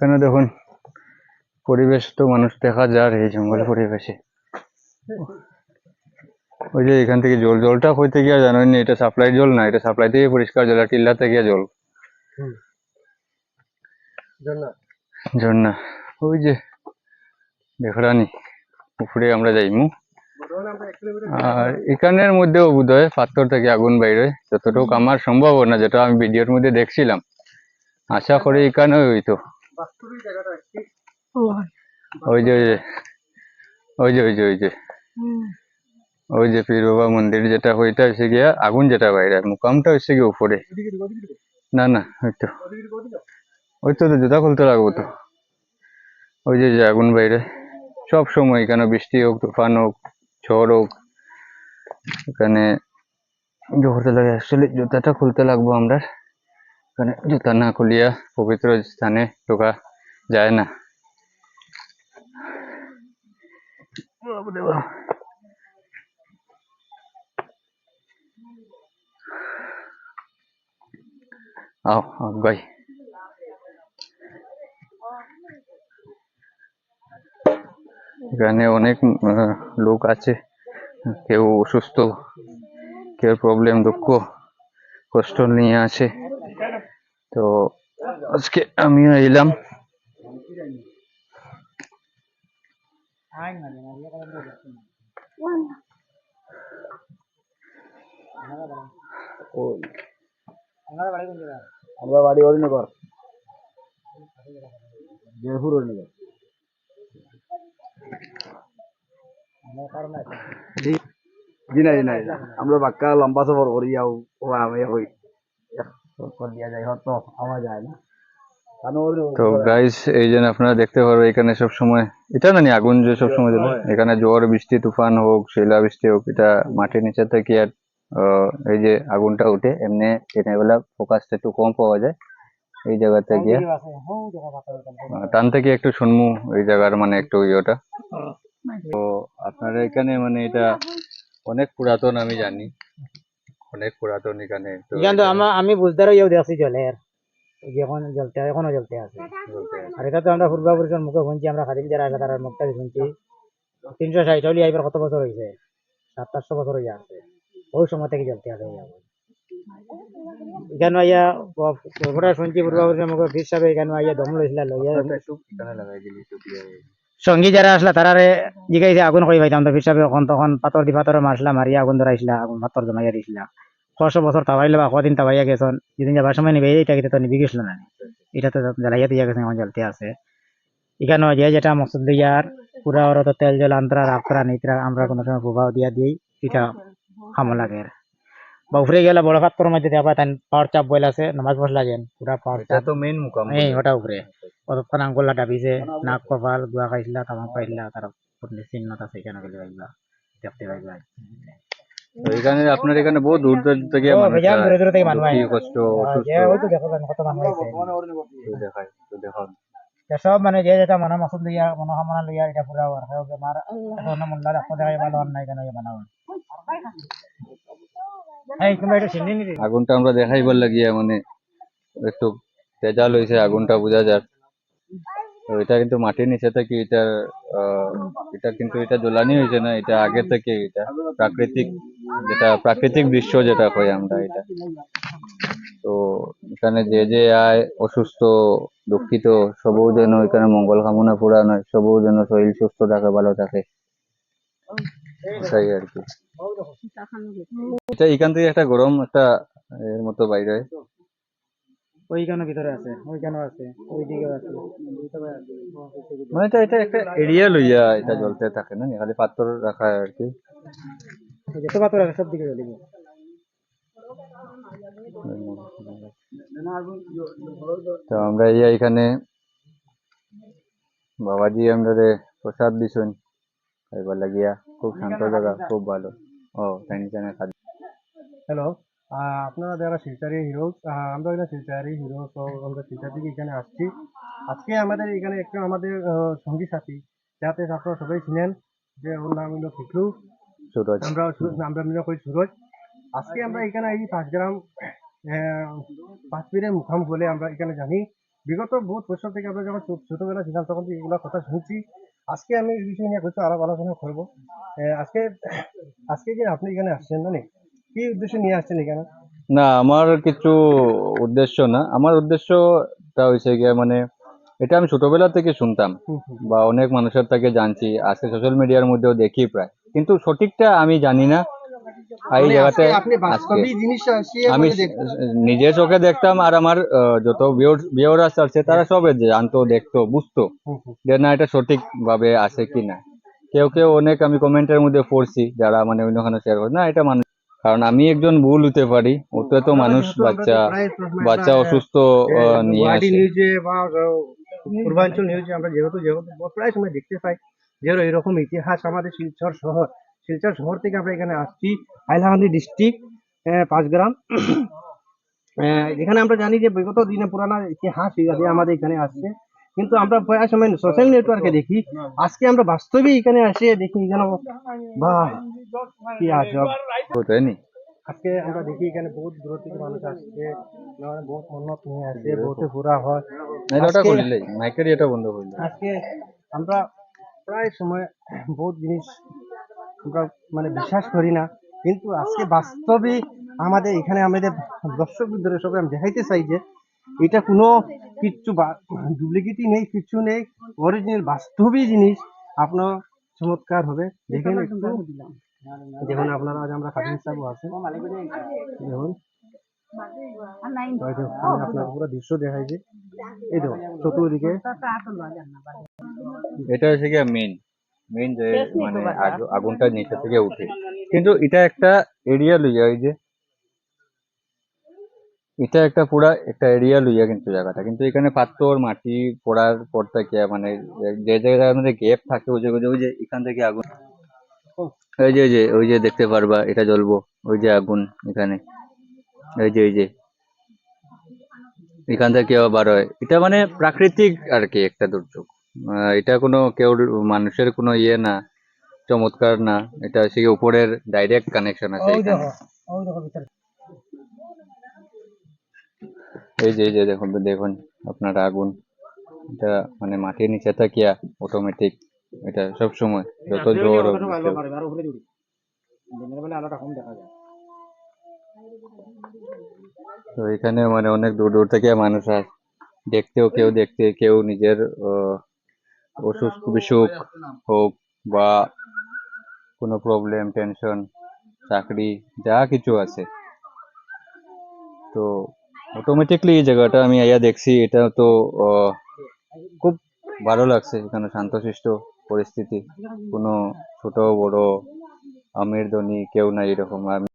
এখানে দেখুন? পরিবেশ তো মানুষ দেখা যায় এই জঙ্গল পরিবেশে। ওই যে এখান থেকে জল জলটা কইতে গিয়া জানেন এটা সাপ্লাই জল না এটা সাপ্লাই থেকে পরিষ্কার জল আর টিল্লাতে গিয়া জল। ঝর্ণা। ওই যে দেখরানি উপরে আমরা যাইমু। আর এখানের মধ্যেও বোধ হয় পাথর থেকে আগুন বাইরে যতটুকু আমার সম্ভব না যেটা আমি ভিডিওর মধ্যে দেখছিলাম। আশা করি এখানে হইতো। ওই যে ওই যে ওই যে ওই যে ওই যে। পীর বাবা মন্দির যেটা ওইটা হচ্ছে গিয়া আগুন যেটা বাইরে মুকামটা হচ্ছে গিয়ে উপরে। না না ওই তো। ওই তো জুতা খুলতে লাগবো তো। ওই যে যে আগুন বাইরে। সব সময় এখানে বৃষ্টি হোক তুফান হোক ঝড় হোক এখানে করতে লাগে। অ্যাকচুয়ালি জুতাটা খুলতে লাগবো আমরা। এখানে জুতা না খুলিয়া পবিত্র স্থানে ঢোকা যায় না। আও গাই এখানে অনেক লোক আছে। কেউ অসুস্থ, কেউ প্রবলেম দুঃখ, কষ্ট নিয়ে আছে। তো আজকে আমিও এলাম। আমরা বাড়ি হরিনগর জয়পুর হরিনগর জি। না আমরা বাক্কা লম্বা সফর করি যাও আমি হই। কর দিয়া যায় হয়তো আমার যায় না। তো গাইস এই জন্য আপনারা দেখতে পারবে এখানে সব সময় এটা জানি আগুন যে সব সময় এখানে ঝড় বৃষ্টি তুফান হোক শিলা বৃষ্টি হোক এটা মাটির নিচে থেকে আর আহ, এই যে আগুনটা উঠে এমনি দিনেরবেলা ফোকাসটা একটু কম পাওয়া যায়। এই জায়গাতে গিয়ে আহ, টান থেকে একটু শুনমু এই জায়গার মানে একটু ইয়েটা। তো আপনারা এখানে মানে এটা অনেক পুরাতন আমি জানি। অনেক পুরাতন এখানে। তো এখান আমরা আমি বুঝতে পারি দেখছি জলের। এই যে এখন জ্বলতে এখনও জ্বলতে আছে। আর এটা তো আমরা পূর্বপুরুষের মুখে শুনছি আমরা খাদিম যারা আছে তার মুখটা শুনছি। তিনশো ষাট হলি আইবার কত বছর হয়েছে সাত আটশো বছর হয়ে আছে। ওই সময় থেকে জ্বলতে আছে। এখানে আইয়া শুনছি পূর্বপুরুষের মুখে ফির সাহেব এখানে আইয়া দম লইছিল লইয়া সঙ্গী যারা আসলা, তারারে জিগাইছে, আগুন কই পাইতাম তো সাহেব এখন তখন পাথর দি পাথর মারছিলাম মারিয়া আগুন ধরাইছিলা, আগুন পাথর জমাইয়া দিছিলা। ছশো বছর তাবাইলে বা কদিন তাবাইয়া গেছন, যেদিন যাবার সময় নিবে এটা কিন্তু তো নিবি গেছিল না এটা তো জ্বালাইয়া দিয়া গেছে এখন জ্বলতে আছে। এখানে যে যেটা মকসুদ দিয়ার পুরা ওরা তো তেল, জল, আন্তরা রাখরা নিতরা, আমরা কোনো সময় প্রভাব দিয়া দিই এটা খামো লাগে বা উপরে গেলে বড় পাত্র মধ্যে দেওয়া তাই পাওয়ার চাপ বইল আছে নামাজ পড়লা যেন পুরা পাওয়ার চাপ। তো মেইন মুকাম এই ওটা উপরে কতক্ষণ আঙ্গুল্লা ডাবিছে নাক কপাল গুয়া খাইছিলা তামাক পাইছিলা তার চিহ্নত আছে এখানে গেলে পাইবা দেখতে পাইবা। তো এখানে আপনার এখানে বহু দূর দূর থেকে মানুষ দূরে দূরে থেকে মানুষ দুঃখী, কষ্ট অসুস্থ। ওই তো দেখো কত মানুষ আছে তো সব মানে যে যেটা মনে মাসুদ লইয়া মনোকামনা লইয়া এটা পুরা আর কেউ বেমার এখন মোল্লা রাখো দেখাই ভালো আর নাই কেন বানাও এই তুমি এটা চিনি নি আগুনটা আমরা দেখাইবার লাগিয়া মানে একটু তেজাল হয়েছে, আগুনটা বোঝা যাক। এটা কিন্তু মাটির নিচে থেকে এটা এটা কিন্তু এটা জ্বলানি হয়েছে না, এটা আগে থেকে এটা প্রাকৃতিক, যেটা প্রাকৃতিক দৃশ্য যেটা কই আমরা এটা। তো এখানে যে যে আয়, অসুস্থ, দুঃখিত, সবও যেন এখানে মঙ্গল কামনা পুরা নয় সবও যেন শরীর সুস্থ থাকে, ভালো থাকে। আর কি। এটা এখান থেকে একটা গরম একটা এর মতো বাইরে হয়। ওইখানে ভিতরে আছে ওইখানে আছে ওই দিকে আছে। মানে এটা এটা একটা এরিয়া লইয়া এটা জ্বলতে থাকে না খালি পাথর রাখা হয় আর কি। যত পাথর আছে সব দিকে জ্বলিব তো আমরা এই এখানে বাবাজি আমরা প্রসাদ দিছেন। খাইবার লাগিয়া খুব শান্ত জায়গা খুব ভালো। ও তাই নিচে হ্যালো আপনারা যারা শিলচারি হিরো আমরা এখানে শিলচারি হিরো তো আমরা শিলচার থেকে এখানে আসছি। আজকে আমাদের এখানে একটু আমাদের সঙ্গী সাথী যাতে আপনারা সবাই চিনেন যে ওর নাম হলো ফিকরু। সুরজ। আমরা আমরা মনে করি সুরজ। আজকে আমরা এখানে এই পাঁচ গ্রাম পাঁচ পীরের মুখাম বলে আমরা এখানে জানি। বিগত বহুত বছর থেকে আমরা যখন ছোট- ছোটবেলা ছিলাম তখন এগুলো কথা শুনছি। আজকে আমি এই বিষয় নিয়ে কিছু আলাপ আলোচনা করব। আজকে আজকে কি আপনি এখানে আসছেন মানে কি উদ্দেশ্য নিয়ে আসছেন এখানে? না আমার কিছু উদ্দেশ্য না। আমার উদ্দেশ্যটা হয়েছে গিয়ে মানে এটা আমি ছোটবেলা থেকে শুনতাম। বা অনেক মানুষের থেকে জানছি। আজকে সোশ্যাল মিডিয়ার মধ্যেও দেখি প্রায়। কিন্তু সঠিকটা আমি জানি না। এই মানে জায়গাতে আমি মানে নিজের চোখে দেখতাম আর আমার যত ভিউরার্স আছে তারা সবে জানতো দেখতো বুঝতো। যে না এটা সঠিক ভাবে আছে কি না। কেউ কেউ অনেক আমি কমেন্টের মধ্যে পড়ছি যারা মানে অন্যখানে শেয়ার করে না এটা মানুষ কারণ আমি একজন ভুল হতে পারি ও তো মানুষ বাচ্চা বাচ্চা অসুস্থ নিয়ে আসে। নিউজে বা পূর্বাঞ্চল নিউজে আমরা যেহেতু যেহেতু প্রায় সময় দেখতে পাই যে এরকম ইতিহাস আমাদের শিলচর শহর শিলচর শহর থেকে আমরা এখানে আসছি হাইলাকান্দি ডিস্ট্রিক্ট পাঁচগ্রাম এখানে আমরা জানি যে বিগত দিনে পুরানা ইতিহাস আমাদের এখানে আসছে। কিন্তু আমরা প্রায় সময় সোশ্যাল নেটওয়ার্কে দেখি। আজকে আমরা বাস্তবে এখানে আসে দেখি এখানে বাহ কি আজব। নি আজকে আমরা দেখি এখানে বহুত দূর থেকে মানুষ আসছে বহুত উন্নত নিয়ে আসছে বহুতে ঘোরা হয়। এটা ওটা আজকে- মাইকের এটা বন্ধ করলে আজকে আমরা প্রায় সময় বহুত জিনিস আমরা মানে বিশ্বাস করি না। কিন্তু আজকে বাস্তবে আমাদের এখানে আমাদের দর্শক বিদ্রোহ সবাই আমি দেখাইতে চাই যে এটা কোনো কিচ্ছু ডুপ্লিকেটই নেই কিচ্ছু নেই। অরিজিনাল বাস্তবই জিনিস। আপনার চমৎকার হবে। দেখেন একটু। দেখুন আপনারা আজ আমরা খাদিম সাহেব আছে দেখুন। আপনার পুরো দৃশ্য দেখাইছি এই দেখুন চতুর্দিকে। এটা হচ্ছে গিয়ে মেইন মেইন যে মানে আগুনটা নিচে থেকে উঠে। কিন্তু এটা একটা এরিয়া লইয়া ওই যে এটা একটা পুরা একটা এরিয়া লইয়া কিন্তু জায়গাটা। কিন্তু এখানে পাথর মাটি পড়ার পর থেকে মানে যে জায়গাটার মধ্যে গ্যাপ থাকে ওই যে ওই যে- এখান থেকে আগুন। ওই যে ওই যে ওই যে দেখতে পারবা এটা জ্বলবো ওই যে আগুন এখানে। ওই যে ওই যে। এখান থেকে আবার হয়। এটা মানে প্রাকৃতিক আর কি একটা দুর্যোগ। এটা কোনো কেউ মানুষের কোনো ইয়ে না চমৎকার না। এটা গিয়ে উপরের ডাইরেক্ট কানেকশন আছে ওই এখানে। দেখো ওই দেখো ভিতরে। এই যে এই যে দেখুন দেখুন আপনার আগুন। এটা মানে মাটির নিচে থাকিয়া অটোমেটিক এটা সব সময় যত জোর তো এখানে মানে অনেক দূর দূর থেকে মানুষ আসে দেখতেও কেউ দেখতে কেউ নিজের আহ, অসুখ বিসুখ হোক বা কোনো প্রবলেম টেনশন চাকরি, যা কিছু আছে। তো অটোমেটিকলি এই জায়গাটা আমি আইয়া দেখছি, এটা তো খুব ভালো লাগছে, এখানে শান্তশিষ্ট পরিস্থিতি। কোনো ছোট, বড়, আমির, ধনী কেউ নাই এরকম। আমি